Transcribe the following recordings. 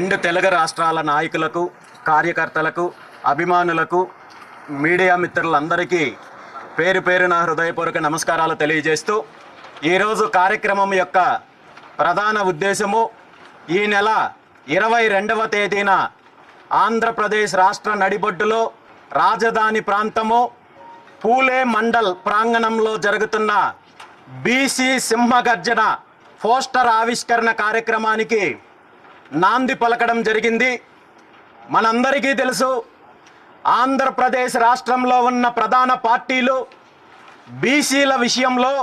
రెండు తెలుగు రాష్ట్రాల నాయకులకు కార్యకర్తలకు అభిమానులకు మీడియా మిత్రులందరికీ పేరు పేరున హృదయపూర్వక నమస్కారాలు తెలియజేస్తూ ఈరోజు కార్యక్రమం యొక్క ప్రధాన ఉద్దేశము ఈ నెల ఇరవై రెండవ తేదీన ఆంధ్రప్రదేశ్ రాష్ట్ర నడిబొడ్డులో రాజధాని ప్రాంతము పూలే మండల్ ప్రాంగణంలో జరుగుతున్న బీసీ సింహగర్జన పోస్టర్ ఆవిష్కరణ కార్యక్రమానికి నాంది పలకడం జరిగింది. మనందరికీ తెలుసు ఆంధ్రప్రదేశ్ రాష్ట్రంలో ఉన్న ప్రధాన పార్టీలు బీసీల విషయంలో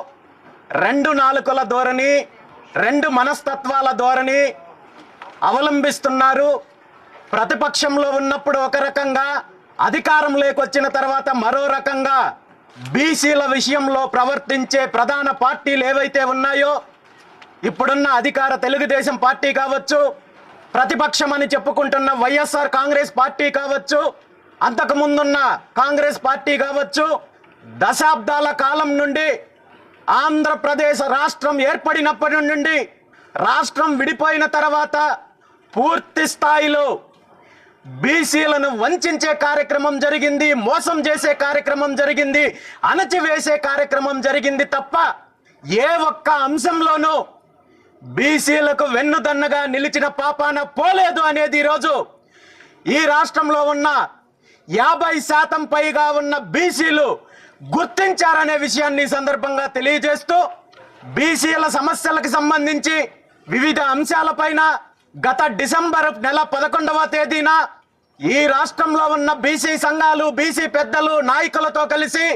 రెండు నాలుకల ధోరణి రెండు మనస్తత్వాల ధోరణి అవలంబిస్తున్నారు. ప్రతిపక్షంలో ఉన్నప్పుడు ఒక రకంగా అధికారం లేకొచ్చిన తర్వాత మరో రకంగా బీసీల విషయంలో ప్రవర్తించే ప్రధాన పార్టీలు ఏవైతే ఉన్నాయో ఇప్పుడున్న అధికార తెలుగుదేశం పార్టీ కావచ్చు ప్రతిపక్షం అని చెప్పుకుంటున్న వైఎస్ఆర్ కాంగ్రెస్ పార్టీ కావచ్చు అంతకు ముందున్న కాంగ్రెస్ పార్టీ కావచ్చు దశాబ్దాల కాలం నుండి ఆంధ్రప్రదేశ్ రాష్ట్రం ఏర్పడినప్పటి నుండి రాష్ట్రం విడిపోయిన తర్వాత పూర్తి స్థాయిలో బీసీలను వంచే కార్యక్రమం జరిగింది మోసం చేసే కార్యక్రమం జరిగింది అణచివేసే కార్యక్రమం జరిగింది తప్ప ఏ ఒక్క అంశంలోనూ బీసీలకు వెన్నుదన్నగా నిలిచిన పాపాన పోలేదు అనేది ఈరోజు ఈ రాష్ట్రంలో ఉన్న యాభై శాతం పైగా ఉన్న బీసీలు గుర్తించారనే విషయాన్ని సందర్భంగా తెలియజేస్తూ బీసీల సమస్యలకు సంబంధించి వివిధ అంశాలపైన గత డిసెంబర్ నెల పదకొండవ తేదీన ఈ రాష్ట్రంలో ఉన్న బీసీ సంఘాలు బీసీ పెద్దలు నాయకులతో కలిసి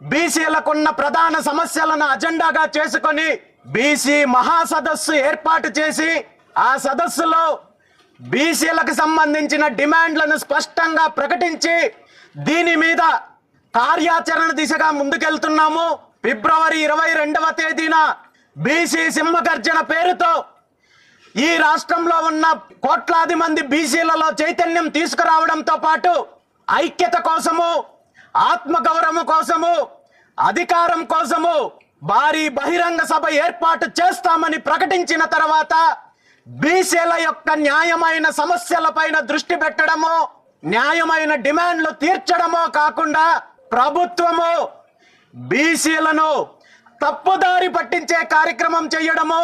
బీసీలకున్న ప్రధాన సమస్యలను అజెండాగా చేసుకొని బీసీ మహాసదస్సు ఏర్పాటు చేసి ఆ సదస్సులో బీసీలకు సంబంధించిన డిమాండ్లను స్పష్టంగా ప్రకటించి దీని మీద కార్యాచరణ దిశగా ముందుకెళ్తున్నాము. ఫిబ్రవరి ఇరవై రెండవ తేదీన బీసీ సింహగర్జన పేరుతో ఈ రాష్ట్రంలో ఉన్న కోట్లాది మంది బీసీలలో చైతన్యం తీసుకురావడంతో పాటు ఐక్యత కోసము ఆత్మగౌరవం కోసము అధికారం కోసము భారీ బహిరంగ సభ ఏర్పాటు చేస్తామని ప్రకటించిన తర్వాత బీసీల యొక్క న్యాయమైన సమస్యలపైన దృష్టి పెట్టడము న్యాయమైన డిమాండ్లు తీర్చడమో కాకుండా ప్రభుత్వము బీసీలను తప్పుదారి పట్టించే కార్యక్రమం చేయడము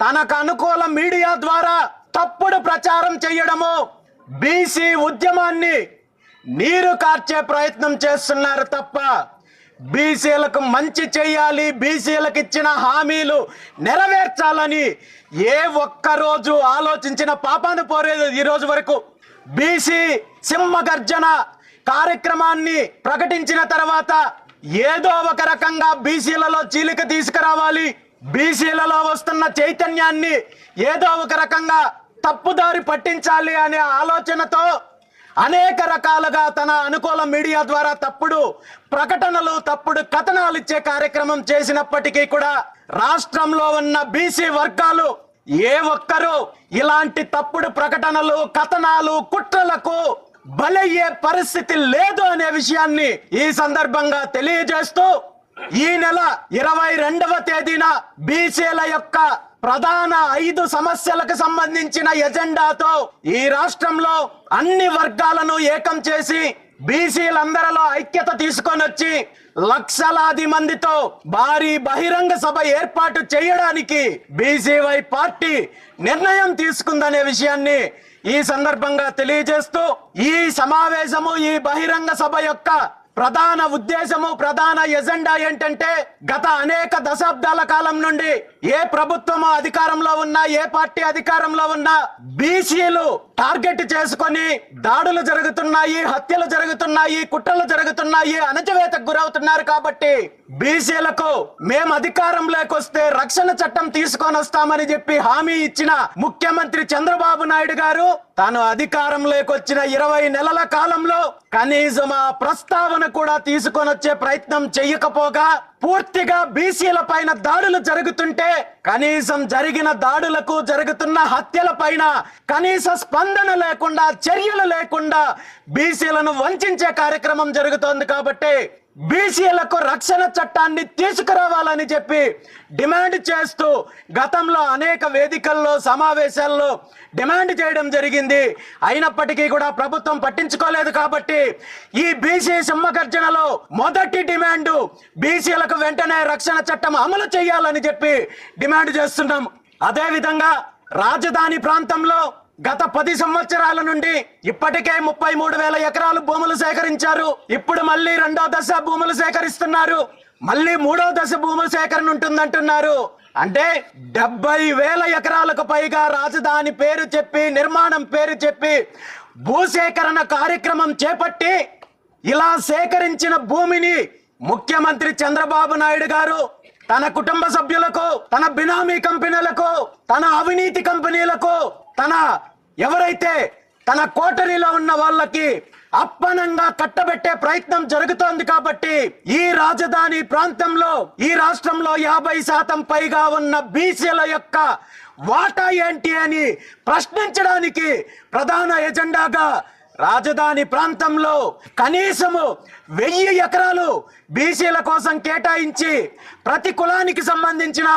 తనకు అనుకూల మీడియా ద్వారా తప్పుడు ప్రచారం చేయడము బీసీ ఉద్యమాన్ని నీరు కార్చే ప్రయత్నం చేస్తున్నారు తప్ప బీసీలకు మంచి చేయాలి బీసీలకు ఇచ్చిన హామీలు నెరవేర్చాలని ఏ ఒక్క రోజు ఆలోచించిన పాపాను పోరేది ఈ రోజు వరకు. బీసీ సింహగర్జన కార్యక్రమాన్ని ప్రకటించిన తర్వాత ఏదో ఒక రకంగా బీసీలలో చీలిక తీసుకురావాలి. బీసీలలో వస్తున్న చైతన్యాన్ని ఏదో ఒక రకంగా తప్పుదారి పట్టించాలి అనే ఆలోచనతో అనేక రకాలుగా తన అనుకూల మీడియా ద్వారా తప్పుడు ప్రకటనలు తప్పుడు కథనాలు ఇచ్చే కార్యక్రమం చేసినప్పటికీ కూడా రాష్ట్రంలో ఉన్న బీసీ వర్గాలు ఏ ఒక్కరూ ఇలాంటి తప్పుడు ప్రకటనలు కథనాలు కుట్రలకు బలయ్యే పరిస్థితి లేదు అనే విషయాన్ని ఈ సందర్భంగా తెలియజేస్తూ ఈ నెల ఇరవై రెండవ తేదీన బీసీల యొక్క ప్రధాన ఐదు సమస్యలకు సంబంధించిన ఎజెండాతో ఈ రాష్ట్రంలో అన్ని వర్గాలను ఏకం చేసి బీసీలందరిలో ఐక్యత తీసుకొని వచ్చి లక్షలాది మందితో భారీ బహిరంగ సభ ఏర్పాటు చేయడానికి బీసీవై పార్టీ నిర్ణయం తీసుకుందనే విషయాన్ని ఈ సందర్భంగా తెలియజేస్తూ ఈ సమావేశము ఈ బహిరంగ సభ యొక్క ప్రధాన ఉద్దేశము ప్రధాన ఎజెండా ఏంటంటే గత అనేక దశాబ్దాల కాలం నుండి ఏ ప్రభుత్వము అధికారంలో ఉన్నా ఏ పార్టీ అధికారంలో ఉన్నా బీసీలు టార్గెట్ చేసుకొని దాడులు జరుగుతున్నాయి హత్యలు జరుగుతున్నాయి కుట్రలు జరుగుతున్నాయి అణచివేతకు గురవుతున్నారు కాబట్టి బీసీలకు మేము అధికారంలోకి వస్తే రక్షణ చట్టం తీసుకొని వస్తామని చెప్పి హామీ ఇచ్చిన ముఖ్యమంత్రి చంద్రబాబు నాయుడు గారు తాను అధికారంలోకి వచ్చిన ఇరవై నెలల కాలంలో కనీసం ఆ ప్రస్తావన కూడా తీసుకొని వచ్చే ప్రయత్నం చెయ్యకపోగా పూర్తిగా బీసీల పైన దాడులు జరుగుతుంటే కనీసం జరిగిన దాడులకు జరుగుతున్న హత్యల పైన కనీస స్పందన లేకుండా చర్యలు లేకుండా బీసీలను వంచే కార్యక్రమం జరుగుతోంది కాబట్టి బీసీలకు రక్షణ చట్టాన్ని తీసుకురావాలని చెప్పి డిమాండ్ చేస్తూ గతంలో అనేక వేదికల్లో సమావేశాల్లో డిమాండ్ చేయడం జరిగింది. అయినప్పటికీ కూడా ప్రభుత్వం పట్టించుకోలేదు కాబట్టి ఈ బీసీ సింహగర్జనలో మొదటి డిమాండ్ బీసీలకు వెంటనే రక్షణ చట్టం అమలు చేయాలని చెప్పి డిమాండ్ చేస్తున్నాం. అదేవిధంగా రాజధాని ప్రాంతంలో గత పది సంవత్సరాల నుండి ఇప్పటికే ముప్పై మూడు వేల ఎకరాలు భూములు సేకరించారు. ఇప్పుడు మళ్ళీ రెండో దశ భూములు సేకరిస్తున్నారు. మళ్ళీ మూడో దశ భూముల సేకరణ ఉంటుందంటున్నారు. అంటే డెబ్బై వేల ఎకరాలకు పైగా రాజధాని పేరు చెప్పి నిర్మాణం పేరు చెప్పి భూసేకరణ కార్యక్రమం చేపట్టి ఇలా సేకరించిన భూమిని ముఖ్యమంత్రి చంద్రబాబు నాయుడు గారు తన కుటుంబ సభ్యులకు తన బినామీ కంపెనీలకు తన అవినీతి కంపెనీలకు తన ఎవరైతే తన కోటరీలో ఉన్న వాళ్ళకి అప్పనంగా కట్టబెట్టే ప్రయత్నం జరుగుతోంది కాబట్టి ఈ రాజధాని ప్రాంతంలో ఈ రాష్ట్రంలో యాభై శాతం పైగా ఉన్న బీసీల యొక్క వాటా ఏంటి అని ప్రశ్నించడానికి ప్రధాన ఎజెండాగా రాజధాని ప్రాంతంలో కనీసము వెయ్యి ఎకరాలు బీసీల కోసం కేటాయించి ప్రతి కులానికి సంబంధించిన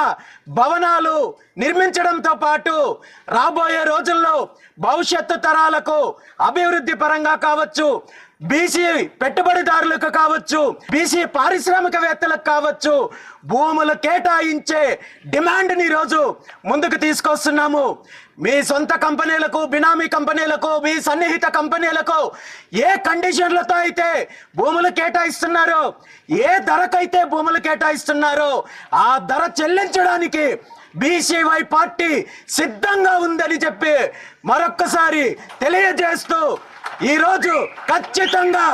భవనాలు నిర్మించడంతో పాటు రాబోయే రోజుల్లో భవిష్యత్తు తరాలకు అభివృద్ధి పరంగా కావచ్చు. బీసీ పెట్టుబడిదారులకు కావచ్చు బీసీ పారిశ్రామికవేత్తలకు కావచ్చు భూములు కేటాయించే డిమాండ్ని ఈరోజు ముందుకు తీసుకొస్తున్నాము. మీ సొంత కంపెనీలకు బినామీ కంపెనీలకు మీ సన్నిహిత కంపెనీలకు ఏ కండిషన్లతో అయితే భూములు కేటాయిస్తున్నారో ఏ ధరకైతే భూములు కేటాయిస్తున్నారో ఆ ధర చెల్లించడానికి బీసీవై పార్టీ సిద్ధంగా ఉందని చెప్పి మరొక్కసారి తెలియజేస్తూ ఈరోజు ఖచ్చితంగా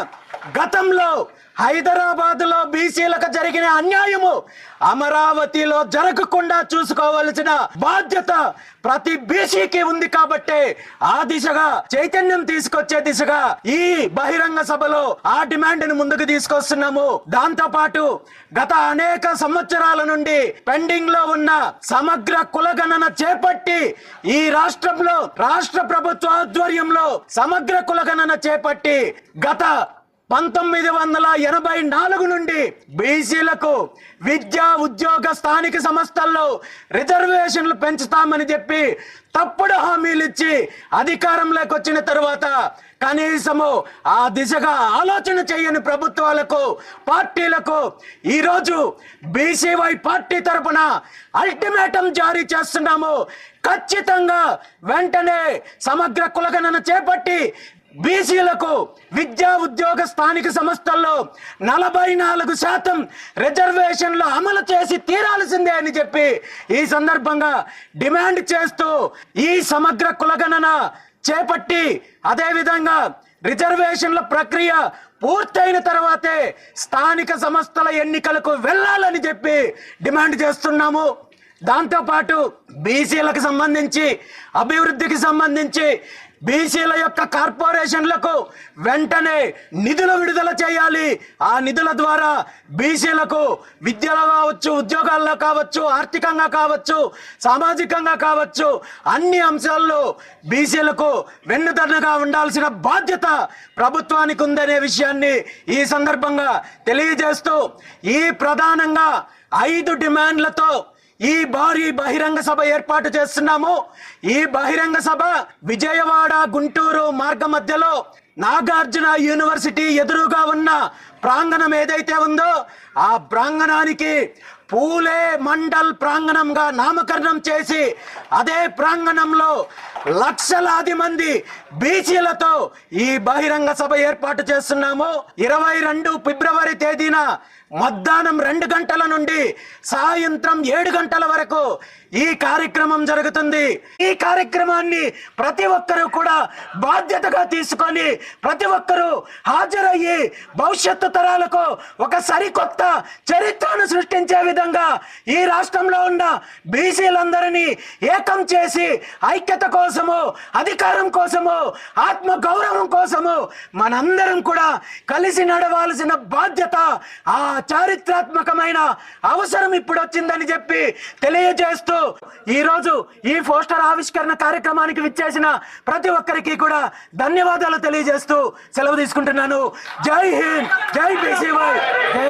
గతంలో హైదరాబాద్లో బీసీలకు జరిగిన అన్యాయము అమరావతిలో జరగకుండా చూసుకోవలసిన బాధ్యత ప్రతి బీసీకి ఉంది కాబట్టి ఆ దిశగా చైతన్యం తీసుకొచ్చే దిశగా ఈ బహిరంగ సభలో ఆ డిమాండ్ని ముందుకు తీసుకొస్తున్నాము. దాంతో పాటు గత అనేక సంవత్సరాల నుండి పెండింగ్లో ఉన్న సమగ్ర కులగణన చేపట్టి ఈ రాష్ట్రంలో రాష్ట్ర ప్రభుత్వ ఆధ్వర్యంలో సమగ్ర కులగణన చేపట్టి గత పంతొమ్మిది వందల ఎనభై నాలుగు నుండి బీసీలకు విద్యా ఉద్యోగ స్థానిక సంస్థల్లో రిజర్వేషన్లు పెంచుతామని చెప్పి తప్పుడు హామీలు ఇచ్చి అధికారంలోకి వచ్చిన తర్వాత కనీసము ఆ దిశగా ఆలోచన చేయని ప్రభుత్వాలకు పార్టీలకు ఈరోజు బీసీవై పార్టీ తరపున అల్టిమేటం జారీ చేస్తున్నాము. ఖచ్చితంగా వెంటనే సమగ్ర కులగణన చేపట్టి బీసీలకు విద్యా ఉద్యోగ స్థానిక సంస్థల్లో నలభై నాలుగు శాతం రిజర్వేషన్లు అమలు చేసి తీరాల్సిందే అని చెప్పి ఈ సందర్భంగా డిమాండ్ చేస్తూ ఈ సమగ్ర కులగణన చేపట్టి అదేవిధంగా రిజర్వేషన్ల ప్రక్రియ పూర్తయిన తర్వాతే స్థానిక సంస్థల ఎన్నికలకు వెళ్ళాలని చెప్పి డిమాండ్ చేస్తున్నాము. దాంతోపాటు బీసీలకు సంబంధించి అభివృద్ధికి సంబంధించి బీసీల యొక్క కార్పొరేషన్లకు వెంటనే నిధులు విడుదల చేయాలి. ఆ నిధుల ద్వారా బీసీలకు విద్యలో కావచ్చు ఉద్యోగాల్లో కావచ్చు ఆర్థికంగా కావచ్చు సామాజికంగా కావచ్చు అన్ని అంశాల్లో బీసీలకు వెన్నుదన్నుగా ఉండాల్సిన బాధ్యత ప్రభుత్వానికి ఉందనే విషయాన్ని ఈ సందర్భంగా తెలియజేస్తూ ఈ ప్రధానంగా ఐదు డిమాండ్లతో ఈ భారీ బహిరంగ సభ ఏర్పాటు చేస్తున్నాము. ఈ బహిరంగ సభ విజయవాడ గుంటూరు మార్గ మధ్యలో నాగార్జున యూనివర్సిటీ ఎదురుగా ఉన్న ప్రాంగణం ఏదైతే ఉందో ఆ ప్రాంగణానికి పూలే మండల్ ప్రాంగణంగా నామకరణం చేసి అదే ప్రాంగణంలో లక్షలాది మంది బీసీలతో ఈ బహిరంగ సభ ఏర్పాటు చేస్తున్నాము. ఇరవై రెండు ఫిబ్రవరి తేదీన మధ్యాహ్నం రెండు గంటల నుండి సాయంత్రం ఏడు గంటల వరకు ఈ కార్యక్రమం జరుగుతుంది. ఈ కార్యక్రమాన్ని ప్రతి ఒక్కరూ కూడా బాధ్యతగా తీసుకొని ప్రతి ఒక్కరూ హాజరయ్యి భవిష్యత్తు తరాలకు ఒక సరికొత్త చరిత్రను సృష్టించే విధంగా ఈ రాష్ట్రంలో ఉన్న బీసీలందరినీ ఏకం చేసి ఐక్యత కోసము అధికారం కోసము ఆత్మ గౌరవం కోసము మనందరం కూడా కలిసి నడవాల్సిన బాధ్యత ఆ చారిత్రాత్మకమైన అవసరం ఇప్పుడు వచ్చిందని చెప్పి తెలియజేస్తూ ఈ రోజు ఈ పోస్టర్ ఆవిష్కరణ కార్యక్రమానికి విచ్చేసిన ప్రతి ఒక్కరికి కూడా ధన్యవాదాలు తెలియజేస్తూ సెలవు తీసుకుంటున్నాను. జై హింద్. జై బీసీవై.